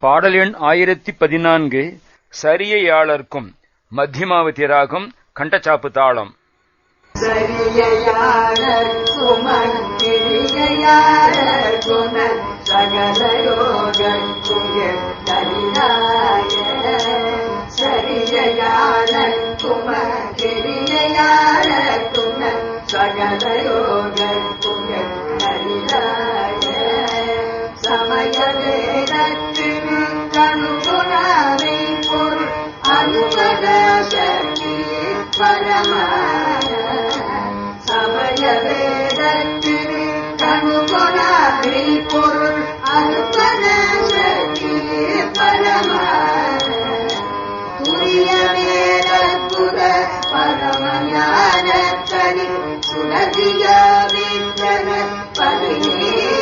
பாடல் எண் ஆயிரத்தி பதினான்கு சரியையாளர்க்கும் மத்தியமாவதி ராகம் கண்டச்சாப்பு தாளம். சரியாளர்க்குமக்கிரிகையாளர்க்கும சகலயோகர்க்கும் எத்தரிதாய சரியாளர்க்கும கிரிகையாளர்க்கும சகலயோகர்க்கும் எத்தரிதாய சமயவேதத்து கணுகுணாவை பொருள் அனுபத சக்தி பரமான கணுகொணாவை பொருள் சக்தி பரமான துரிய வேதத்துத பரமஞானத்தனி சுடதிய வித்தன பதினேழு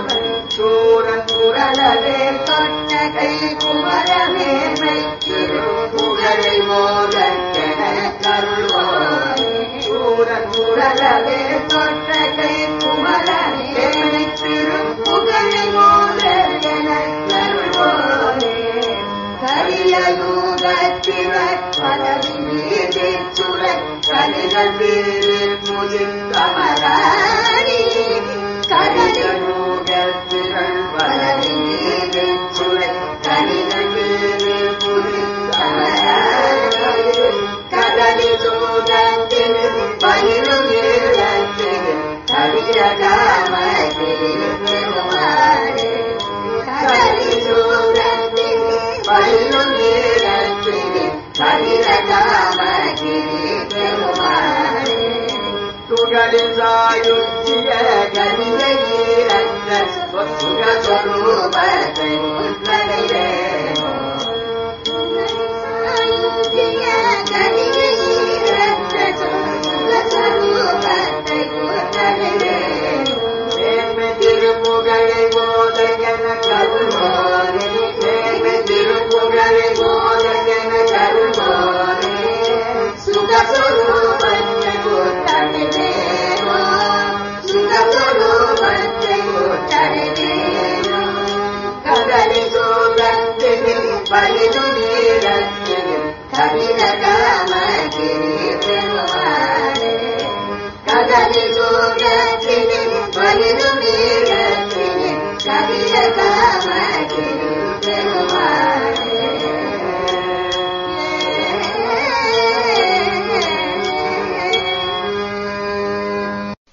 தொட்ட கை குமரமேமை திருப்புகழை மோதற்கென கருள்வானே சூரங்குரலவே தொட்ட கை குமரமேமை திருப்புகழை மோதற்கென கருள்வானே கரியயூகத்திவர் பதவி மீது சுர கலிகள் வீரில் முதிர்ந்தமராணி கரியயூகத்திகள் துகளிசாயுச்சிய கலிகையிரந்த சுகஸ்வரூபத்தை முன்னடைவேனோ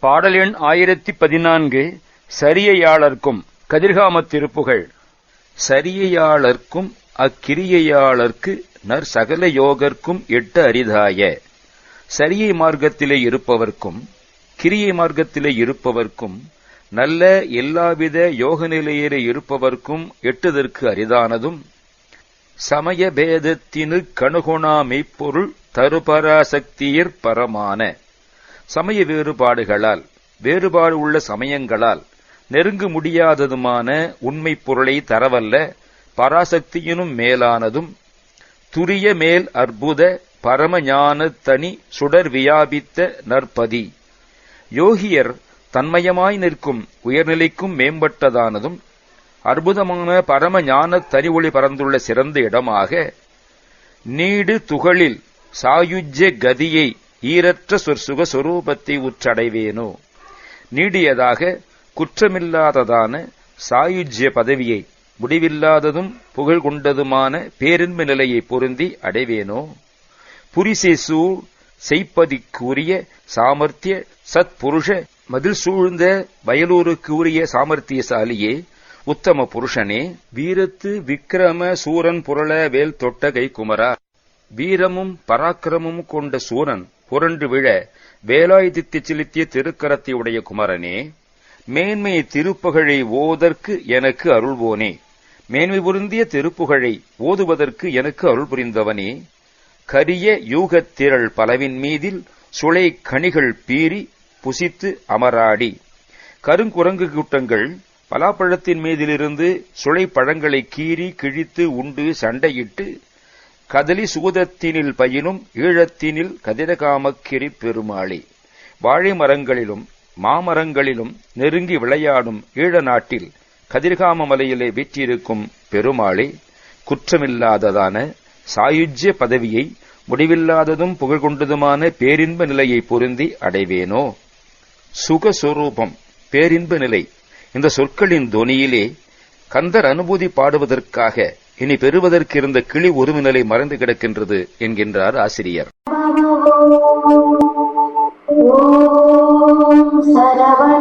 பாடல் எண் ஆயிரத்தி பதினான்கு சரியையாளர்க்கும் கதிர்காமத் திருப்புகழ் சரியையாளர்க்கும் அக்கிரியையாளர்க்கு நற் சகல யோகர்க்கும் எட்டு அரிதாய. சரியை மார்க்கத்திலே இருப்பவர்க்கும் கிரியை மார்க்கத்திலே இருப்பவர்க்கும் நல்ல எல்லாவித யோக நிலையிலே இருப்பவர்க்கும் எட்டுதற்கு அரிதானதும் சமய பேதத்தினு கணுகுணா மெய்ப்பொருள் தருபராசக்தியிற் பரமான. சமய வேறுபாடுகளால் வேறுபாடு உள்ள சமயங்களால் நெருங்க முடியாததுமான உண்மை பொருளை தரவல்ல பராசக்தியினும் மேலானதும் துரிய மேல் அற்புத பரமஞான தனி சுடர் வியாபித்த நற்பதி. யோகியர் தன்மயமாய் நிற்கும் உயர்நிலைக்கும் மேம்பட்டதானதும் அற்புதமான பரம ஞான தனி ஒளி பறந்துள்ள சிறந்த இடமாக நீடு துகளில் சாயுஜ்ய கதியை ஈரற்ற சொற்சுக சொரூபத்தை உற்றடைவேனோ? நீடியதாக குற்றமில்லாததான சாயுஜ்ய பதவியை முடிவில்லாததும் புகழ் கொண்டதுமான பேரின்மை நிலையை பொருந்தி அடைவேனோ? புரிசேசு செய்ப்பதிக்குரிய சாமர்த்திய சத்புருஷ மதில் சூழ்ந்த வயலூருக்கு உரிய சாமர்த்தியசாலியே உத்தம புருஷனே வீரத்து விக்கிரம சூரன் புரள வேல் தொட்ட கைக்குமரா. குமரா வீரமும் பராக்கிரமும் கொண்ட சூரன் புரண்டு விழ வேலாயுதத்தை செலுத்திய திருக்கரத்தை உடைய குமரனே மேன்மை திருப்புகழை ஓதற்கு எனக்கு அருள்வோனே. மேன்மை பொருந்திய திருப்புகழை ஓதுவதற்கு எனக்கு அருள் புரிந்தவனே. கரிய யூகத் திரள் பலவின் மீதில் சுளை கனிகள் பீறி புசித்து அமராடி. கருங்குரங்கு கூட்டங்கள் பலாப்பழத்தின் மீதிலிருந்து சுளை பழங்களை கீறி கிழித்து உண்டு சண்டையிட்டு கதலி சூதத்தினில் பயினும் ஈழத்தினில் கதிரகாமக்கிரி பெருமாளி. வாழை மரங்களிலும் மாமரங்களிலும் நெருங்கி விளையாடும் ஈழ நாட்டில் கதிர்காம மலையிலே வீற்றிருக்கும் பெருமாளே குற்றமில்லாததான சாயுஜ்ய பதவியை முடிவில்லாததும் புகழ் கொண்டதுமான பேரின்ப நிலையை பொருந்தி அடைவேனோ? சுகஸ்வரூபம் பேரின்ப நிலை. இந்த சொற்களின் தொனியிலே கந்தர் அனுபூதி பாடுவதற்காக இனி பெறுவதற்கு இருந்த கிளி உருவநிலை மறைந்து கிடக்கின்றது என்கின்றார் ஆசிரியர். ನವನ